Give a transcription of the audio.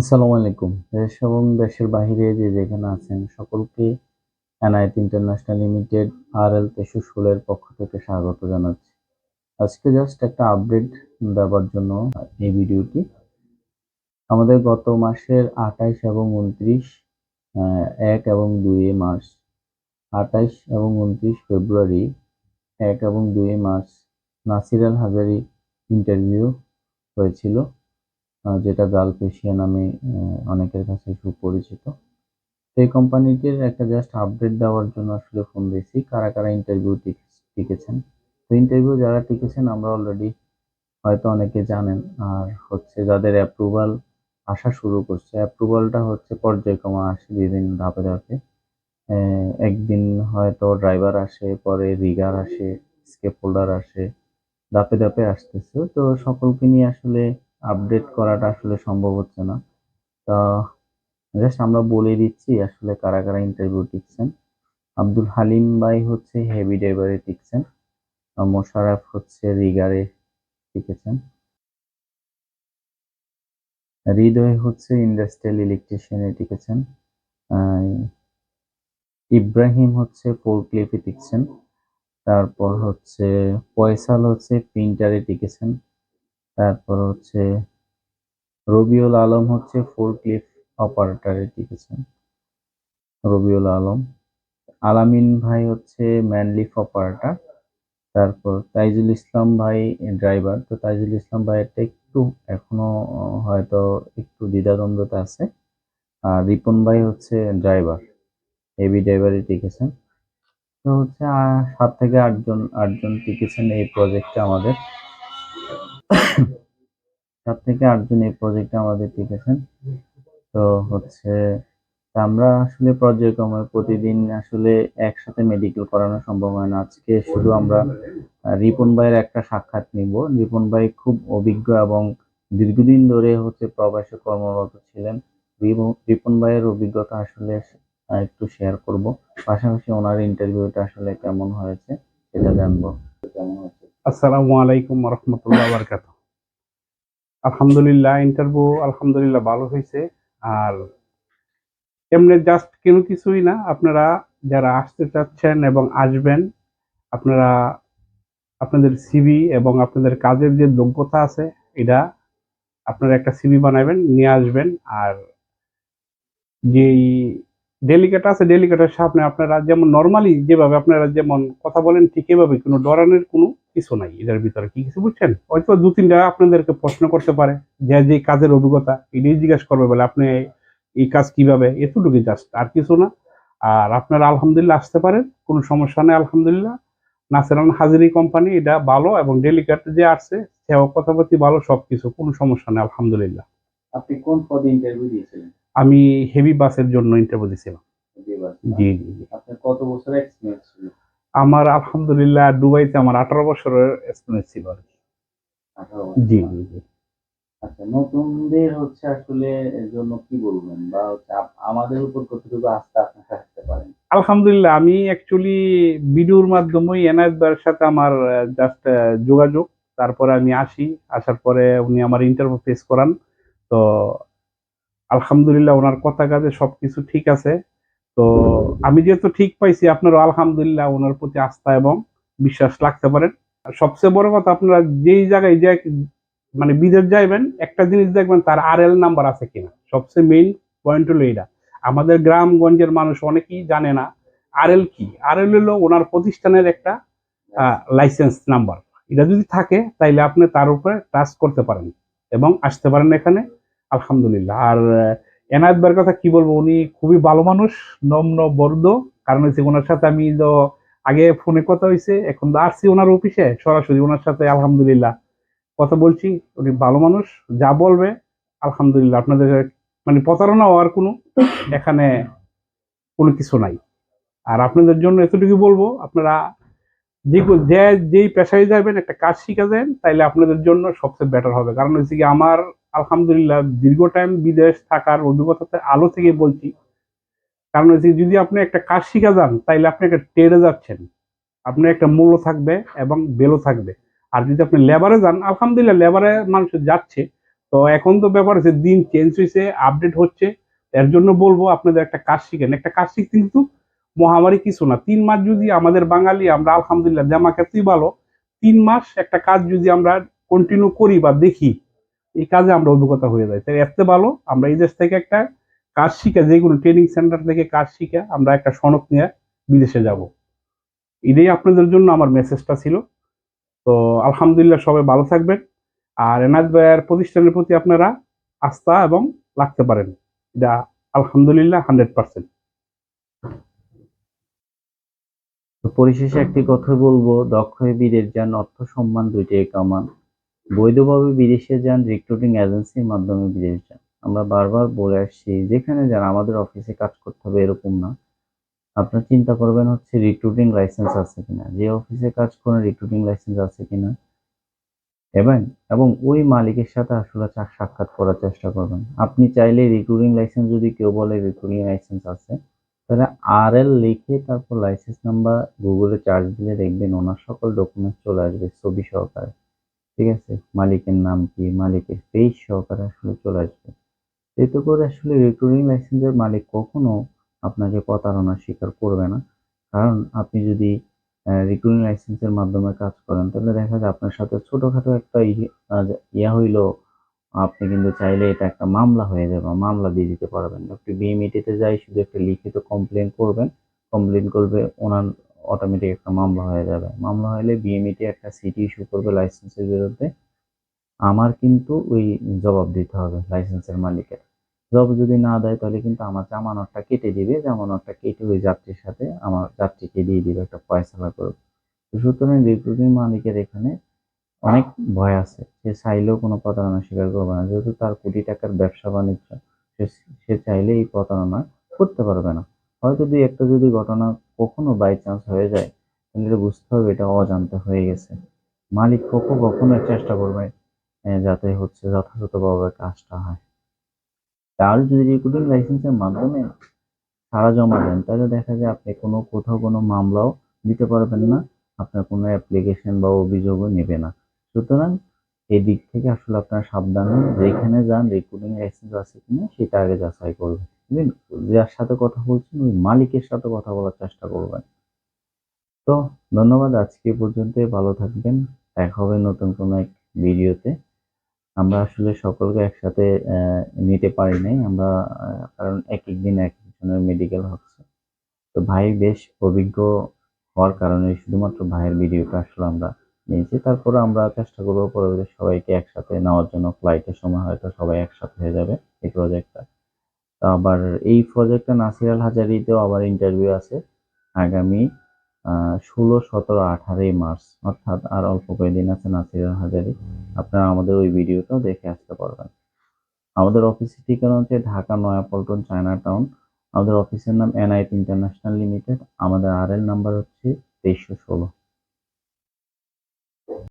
আসসালামু আলাইকুম। দেশ এবং দেশের বাইরে যে যেখানে আছেন, সকলকে এনআইটি ইন্টারন্যাশনাল লিমিটেড আর এল তেইশশো ষোলোর পক্ষ থেকে স্বাগত জানাচ্ছি। আজকে জাস্ট একটা আপডেট দেওয়ার জন্য এই ভিডিওটি। আমাদের গত মাসের আঠাইশ এবং উনত্রিশ এক এবং দুই মাস আঠাইশ এবং উনত্রিশ ফেব্রুয়ারি, এক এবং দুই মাস নাসির আল হাজারি ইন্টারভিউ হয়েছিল। যেটা গালফ এশিয়া নামে অনেকের কাছে সুপরিচিত। তো এই কোম্পানিটির একটা জাস্ট আপডেট দেওয়ার জন্য আসলে ফোন দিয়েছি। কারা কারা ইন্টারভিউ টিকেছেন? তো ইন্টারভিউ যারা টিকেছেন, আমরা অলরেডি হয়তো অনেকে জানেন। আর হচ্ছে যাদের অ্যাপ্রুভাল আসা শুরু করছে অ্যাপ্রুভালটা হচ্ছে পর্যায়ক্রমে আসে বিভিন্ন ধাপে ধাপে। একদিন হয়তো ড্রাইভার আসে, পরে রিগার আসে স্কেপ হোল্ডার আসে, ধাপে ধাপে আসতেছে। তো সকলকে নিয়ে আসলে আপডেট করাটা আসলে সম্ভব হচ্ছে না। তা জাস্ট আমরা বলে দিচ্ছি আসলে কারা কারা ইন্টারভিউ টিকছেন। আব্দুল হালিম ভাই হচ্ছে হেভি ড্রাইভারে টিকছেন। আর মোশাররফ হচ্ছে রিগারে টিকেছেন। হৃদয় হচ্ছে ইন্ডাস্ট্রিয়াল ইলেকট্রিশিয়ানে টিকেছেন। ইব্রাহিম হচ্ছে ফোরক্লিফে টিকছেন। তারপর হচ্ছে পয়সাল হচ্ছে প্রিন্টারে টিকেছেন। তারপর হচ্ছে রবিউল আলম হচ্ছে ফোর ক্লিফ অপারেটরে টিকেছেন রবিউল আলম। আলামিন ভাই হচ্ছে ম্যানলিফ অপারেটর। তারপর তাইজুল ইসলাম ভাই ড্রাইভার। তো তাইজুল ইসলাম ভাইয়েরটা একটু এখনও হয়তো একটু দ্বিধাদ্বন্দ্বতা আছে। আর রিপন ভাই হচ্ছে ড্রাইভার হেভি ড্রাইভারই টিকেছেন তো হচ্ছে সাত থেকে আটজন আটজন টিকেছেন এই প্রজেক্টে আমাদের। সাত থেকে আটজন এই প্রজেক্টে আমাদের টিকেছেন। তো হচ্ছে আমরা আসলে পর্যায়ক্রমে প্রতিদিন আসলে একসাথে মেডিকেল করানো সম্ভব হয় না। আজকে শুধু আমরা রিপন ভাইয়ের একটা সাক্ষাৎ নিব। রিপন ভাই খুব অভিজ্ঞ এবং দীর্ঘদিন ধরে হচ্ছে প্রবাসে কর্মরত ছিলেন। রিপন- ভাইয়ের অভিজ্ঞতা আসলে একটু শেয়ার করব। পাশাপাশি ওনার ইন্টারভিউটা আসলে কেমন হয়েছে সেটা জানব। কেমন আসসালামু আলাইকুম রহমতুল্লাহ বারকাত আলহামদুলিল্লাহ ইন্টারভিউ আলহামদুলিল্লাহ ভালো হয়েছে আর এমনি জাস্ট কোনো কিছুই না, আপনারা যারা আসতে চাচ্ছেন এবং আসবেন, আপনারা আপনাদের সিভি এবং আপনাদের কাজের যে যোগ্যতা আছে, এটা আপনারা একটা সিভি বানাবেন নিয়ে আসবেন। আর যেই ডেলিগেট আছে ডেলিগেটের সামনে আপনারা যেমন নর্মালি যেভাবে আপনারা যেমন কথা বলেন, ঠিক এভাবে কোনো ডরানের কোনো কিছু নাই এটার ভিতরে কি কিছু বুঝছেন? হয়তো দু তিনটা আপনাদেরকে প্রশ্ন করতে পারে যে যে কাজের অভিজ্ঞতা এটাই জিজ্ঞাসা করবে বলে আপনি এই কাজ কীভাবে? এতটুকু জাস্ট আর কিছু না। আর আপনারা আলহামদুলিল্লাহ আসতে পারেন কোনো সমস্যা নেই আলহামদুলিল্লাহ। নাসেরান হাজিরি কোম্পানি এটা ভালো এবং ডেলিগেট যে আসছে সেও কথাবার্তি ভালো সবকিছু কোনো সমস্যা নেই আলহামদুলিল্লাহ। আপনি কোন পদে ইন্টারভিউ দিয়েছিলেন? আমি হেভি বাসের জন্য ইন্টারভিউ দিয়েছিলাম জি জি জি। আপনার কত বছর এক্সপিরিয়েন্স ছিল? আমার আলহামদুলিল্লাহ দুবাইতে আমার আঠারো বছরের এক্সপিরিয়েন্স ছিল আর কি। জি জি জি। আচ্ছা নতুনদের হচ্ছে আসলে এর জন্য কি বলবেন? বা আমাদের উপর কতটুকু আস্থা আপনি রাখতে পারেন? আলহামদুলিল্লাহ আমি অ্যাকচুয়ালি ভিডিওর মাধ্যমেই এনায়েত ভাইয়ের সাথে আমার জাস্ট যোগাযোগ। তারপরে আমি আসি। আসার পরে উনি আমার ইন্টারভিউ ফেস করান। তো আলহামদুলিল্লাহ ওনার কথা কাজে সবকিছু ঠিক আছে। তো আমি যেহেতু ঠিক পাইছি, আপনারও আলহামদুলিল্লাহ ওনার প্রতি আস্থা এবং বিশ্বাস রাখতে পারেন সবচেয়ে বড় কথা, আপনারা যেই জায়গায় যে মানে বিদেশ যাইবেন, একটা জিনিস দেখবেন, তার আর এল নাম্বার আছে কিনা। সবচেয়ে মেইন পয়েন্ট হলো এইটা। আমাদের গ্রামগঞ্জের মানুষ অনেকেই জানে না আর এল কি? আর এল হলো ওনার প্রতিষ্ঠানের একটা লাইসেন্স নাম্বার এটা যদি থাকে, তাইলে আপনি তার উপরে টাচ করতে পারেন এবং আসতে পারেন এখানে। আলহামদুলিল্লাহ। আর এনায়েত ভাইয়ের কথা কি বলব? উনি খুবই ভালো মানুষ নম্র বর্দ। কারণ হচ্ছে ওনার সাথে আমি তো আগে ফোনে কথা হয়েছে এখন তো আসছি ওনার অফিসে সরাসরি ওনার সাথে আলহামদুলিল্লাহ। কথা বলছি উনি ভালো মানুষ যা বলবে আলহামদুলিল্লাহ। আপনাদের মানে প্রতারণা হওয়ার কোনো এখানে কোনো কিছু নাই। আর আপনাদের জন্য এতটুকু বলব আপনারা যে যে যেই পেশায় যাবেন একটা কাজ শিখে যান তাইলে আপনাদের জন্য সবচেয়ে বেটার হবে। কারণ হচ্ছে কি আমার আলহামদুলিল্লাহ, দীর্ঘ টাইম বিদেশ থাকার অভিজ্ঞতাতে আলো থেকে বলছি। কারণ হচ্ছে যদি আপনি একটা কাজ শিখে যান, তাইলে আপনি একটা ট্রেডে যাচ্ছেন। আপনার একটা মূল্য থাকবে এবং বেলো থাকবে। আর যদি আপনি লেবারে যান, আলহামদুলিল্লাহ লেবারে মানুষ যাচ্ছে। তো এখন তো ব্যাপার হচ্ছে দিন চেঞ্জ হয়েছে আপডেট হচ্ছে। এর জন্য বলব, আপনাদের একটা কাজ শিখেন। একটা কাজ শিখতে কিন্তু মহামারী কিছু না। তিন মাস যদি আমাদের বাঙালি, আমরা আলহামদুলিল্লাহ জামা ক্ষেত্রেই ভালো। তিন মাস একটা কাজ যদি আমরা কন্টিনিউ করি বা দেখি এই কাজে আমরা অভিজ্ঞতা হয়ে যাই। তাই এতে ভালো, আমরা এই দেশ থেকে একটা কাজ শিখে, যে কোনো ট্রেনিং সেন্টার থেকে কাজ শিখে আমরা একটা সনক নিয়ে বিদেশে যাব। এটাই আপনাদের জন্য আমার মেসেজটা ছিল। তো আলহামদুলিল্লাহ সবাই ভালো থাকবেন। আর এনায়ত ভাইয়ের প্রতিষ্ঠানের প্রতি আপনারা আস্থা এবং রাখতে পারেন। এটা আলহামদুলিল্লাহ হান্ড্রেড পার্সেন্ট। পরিশেষে একটি কথা বলব, দক্ষ বীরের যান অর্থ, সম্মান দুইটাই কামান। বৈধভাবে বিদেশে যান রিক্রুটিং এজেন্সির মাধ্যমে বিদেশে যান। আমরা বারবার বলে আসছি, যেখানে যান, আমাদের অফিসে কাজ করতে হবে এরকম না। আপনার চিন্তা করবেন হচ্ছে রিক্রুটিং লাইসেন্স আছে কিনা। যে অফিসে কাজ করেন রিক্রুটিং লাইসেন্স আছে কিনা। এবং এবং ওই মালিকের সাথে আসলে সাক্ষাৎ করার চেষ্টা করবেন। আপনি চাইলে রিক্রুটিং লাইসেন্স যদি কেউ বলে রিক্রুটিং লাইসেন্স আছে, তাহলে আর এল লিখে তারপর লাইসেন্স নাম্বার গুগলে চার্জ দিলে দেখবেন ওনার সকল ডকুমেন্টস চলে আসবে ছবি সহকারে। ঠিক আছে? মালিকের নাম কি? মালিকের পেজ সহকারে আসলে চলে আসবে। এতে করে আসলে রিক্রুটিং লাইসেন্সের মালিক কখনো আপনাকে প্রতারণার শিকার করবে না। কারণ আপনি যদি রিক্রুটিং লাইসেন্সের মাধ্যমে কাজ করেন, তাহলে দেখা যায় আপনার সাথে ছোটোখাটো একটা ই- ইয়া হইল, আপনি কিন্তু চাইলে এটা একটা মামলা হয়ে যাবে মামলা দিয়ে দিতে পারবেন আপনি বিএমইটিতে যাই, শুধু একটা লিখিত কমপ্লেন করবেন। কমপ্লেন করবে ওনার অটোমেটিক একটা মামলা হয়ে যাবে। মামলা হলে বিএমইটি একটা সিটি ইস্যু করবে লাইসেন্সের বিরুদ্ধে। আমার কিন্তু ওই জবাব দিতে হবে লাইসেন্সের মালিকের। জবাব যদি না দেয় তাহলে কিন্তু আমার জামানতটা কেটে দিবে। জামানতটা কেটে ওই যাত্রীর সাথে আমার যাত্রীকে দিয়ে দিবে একটা ফয়সালা করবে সুতরাং রিক্রুটিং মালিকের এখানে অনেক ভয় আছে। সে চাইলেও কোনো প্রতারণা স্বীকার করবে না। যেহেতু তার কোটি টাকার ব্যবসা বাণিজ্য, সে চাইলে এই প্রতারণা করতে পারবে না। হয়তো দুই একটা যদি ঘটনা কখনো বাই চান্স হয়ে যায়, তাহলে বুঝতে হবে, এটা অজান্তে হয়ে গেছে। মালিক কখনো কখনো চেষ্টা করবে যাতে হচ্ছে যথাযথভাবে কাজটা হয়। তার যদি রিক্রুটিং লাইসেন্সের মাধ্যমে সারা জমা দেন, তাহলে দেখা যায় আপনি কোনো, কোথাও কোনো মামলাও দিতে পারবেন না, আপনার কোনো অ্যাপ্লিকেশন বা অভিযোগও নেবে না। সুতরাং এই দিক থেকে আসলে আপনার সাবধান হন, যেখানে যান রিক্রুটিং লাইসেন্স আছে কিনা, সেটা আগে যাচাই করবেন। বুঝলেন যার সাথে কথা বলছেন, ওই মালিকের সাথে কথা বলার চেষ্টা করবেন। তো ধন্যবাদ, আজকে পর্যন্ত ভালো থাকবেন। দেখা হবে নতুন কোনো এক ভিডিওতে। আমরা আসলে সকলকে একসাথে নিতে পারি নাই। আমরা কারণ এক এক দিন এক একজনের মেডিকেল হচ্ছে। তো ভাই বেশ অভিজ্ঞ হওয়ার কারণে শুধুমাত্র ভাইয়ের ভিডিওটা আসলে আমরা নিয়েছি। তারপরে আমরা চেষ্টা করব পরবর্তী সবাইকে একসাথে নেওয়ার জন্য। ফ্লাইটের সময় হয়তো সবাই একসাথে হয়ে যাবে এই প্রজেক্টটা আবার এই প্রজেক্টটা নাসির আল হাজারিতেও আবার ইন্টারভিউ আছে আগামী ষোলো, সতেরো, আঠারোই মার্চ, অর্থাৎ আর অল্প কয়েকদিন আছে নাসির আল হাজারি। আপনারা আমাদের ওই ভিডিওটাও দেখে আসতে পারবেন। আমাদের অফিসের ঠিকানা হচ্ছে ঢাকা নয়াপল্টন চায়না টাউন আমাদের অফিসের নাম এনআইটি ইন্টারন্যাশনাল লিমিটেড। আমাদের আর এল নাম্বার হচ্ছে তেইশশো ষোলো।